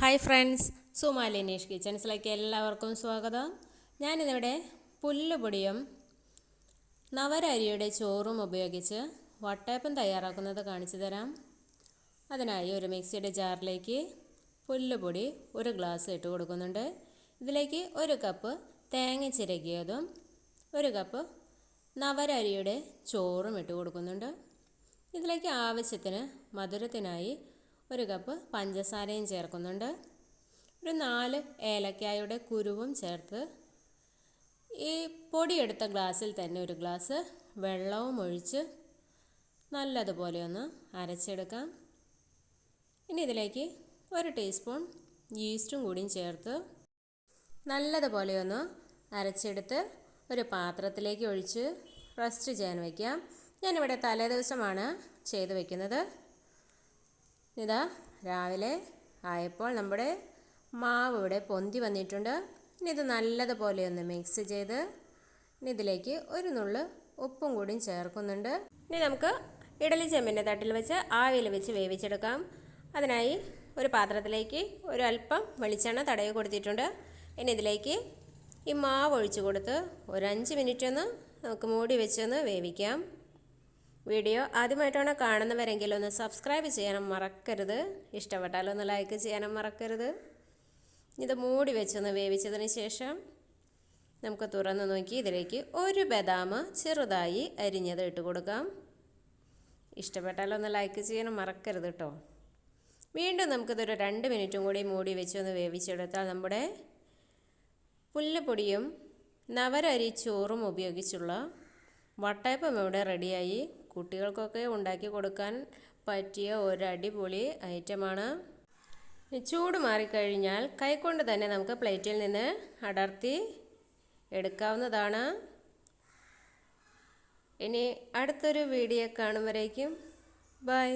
Hi friends സുമാലിനീഷ് കിച്ചൺസിലേക്ക് എല്ലാവർക്കും സ്വാഗതം. ഞാനിന്നിവിടെ പുല്ലുപൊടിയും നവരരിയുടെ ചോറും ഉപയോഗിച്ച് വട്ടയപ്പം തയ്യാറാക്കുന്നത് കാണിച്ചു തരാം. അതിനായി ഒരു മിക്സിയുടെ ജാറിലേക്ക് പുല്ലുപൊടി ഒരു ഗ്ലാസ് ഇട്ട് കൊടുക്കുന്നുണ്ട്. ഇതിലേക്ക് ഒരു കപ്പ് തേങ്ങ ചിരകിയതും ഒരു കപ്പ് നവരരിയുടെ ചോറും ഇട്ട് കൊടുക്കുന്നുണ്ട്. ഇതിലേക്ക് ആവശ്യത്തിന് മധുരത്തിനായി ഒരു കപ്പ് പഞ്ചസാരയും ചേർക്കുന്നുണ്ട്. ഒരു നാല് ഏലക്കായുടെ കുരുവും ചേർത്ത് ഈ പൊടിയെടുത്ത ഗ്ലാസ്സിൽ തന്നെ ഒരു ഗ്ലാസ് വെള്ളവും ഒഴിച്ച് നല്ലതുപോലെ ഒന്ന് അരച്ചെടുക്കാം. ഇനി ഇതിലേക്ക് ഒരു ടീസ്പൂൺ ഈസ്റ്റും കൂടിയും ചേർത്ത് നല്ലതുപോലെ ഒന്ന് അരച്ചെടുത്ത് ഒരു പാത്രത്തിലേക്ക് ഒഴിച്ച് റെസ്റ്റ് ചെയ്യാൻ വയ്ക്കാം. ഞാനിവിടെ തലേദിവസമാണ് ചെയ്ത് വയ്ക്കുന്നത് ഇതാ രാവിലെ ആയപ്പോൾ നമ്മുടെ മാവ് ഇവിടെ പൊന്തി വന്നിട്ടുണ്ട്. ഇനി ഇത് നല്ലതുപോലെ ഒന്ന് മിക്സ് ചെയ്ത് ഇനി ഇതിലേക്ക് ഒരു നുള്ള് ഉപ്പും കൂടി ചേർക്കുന്നുണ്ട്. ഇനി നമുക്ക് ഇഡലി ചെമ്പിന്റെ തട്ടിൽ വെച്ച് ആവിയിൽ വെച്ച് വേവിച്ചെടുക്കാം. അതിനായി ഒരു പാത്രത്തിലേക്ക് ഒരു അല്പം വെളിച്ചെണ്ണ തടയി കൊടുത്തിട്ടുണ്ട്. ഇനി ഇതിലേക്ക് ഈ മാവ് ഒഴിച്ചു കൊടുത്ത് ഒരു അഞ്ച് മിനിറ്റ് ഒന്ന് നമുക്ക് മൂടി വെച്ചൊന്ന് വേവിക്കാം. വീഡിയോ ആദ്യമായിട്ടാണ് കാണുന്നവരെങ്കിൽ ഒന്ന് സബ്സ്ക്രൈബ് ചെയ്യാനും മറക്കരുത്. ഇഷ്ടപ്പെട്ടാൽ ഒന്ന് ലൈക്ക് ചെയ്യാനും മറക്കരുത്. ഇത് മൂടി വെച്ചൊന്ന് വേവിച്ചതിന് ശേഷം നമുക്ക് തുറന്ന് നോക്കി ഇതിലേക്ക് ഒരു ബദാം ചെറുതായി അരിഞ്ഞത് ഇട്ട് കൊടുക്കാം. ഇഷ്ടപ്പെട്ടാൽ ഒന്ന് ലൈക്ക് ചെയ്യാനും മറക്കരുത് കേട്ടോ വീണ്ടും നമുക്കിതൊരു രണ്ട് മിനിറ്റും കൂടി മൂടി വെച്ചൊന്ന് വേവിച്ചെടുത്താൽ നമ്മുടെ പുല്ലുപൊടിയും നവരരി ചോറും ഉപയോഗിച്ചുള്ള വട്ടയപ്പം ഇവിടെ റെഡിയായി കുട്ടികൾക്കൊക്കെ ഉണ്ടാക്കി കൊടുക്കാൻ പറ്റിയ ഒരു അടിപൊളി ഐറ്റമാണ്. ചൂട് മാറിക്കഴിഞ്ഞാൽ കൈകൊണ്ട് തന്നെ നമുക്ക് പ്ലേറ്റിൽ നിന്ന് അടർത്തി എടുക്കാവുന്നതാണ്. ഇനി അടുത്തൊരു വീഡിയോ കാണും വരേക്കും. ബൈ.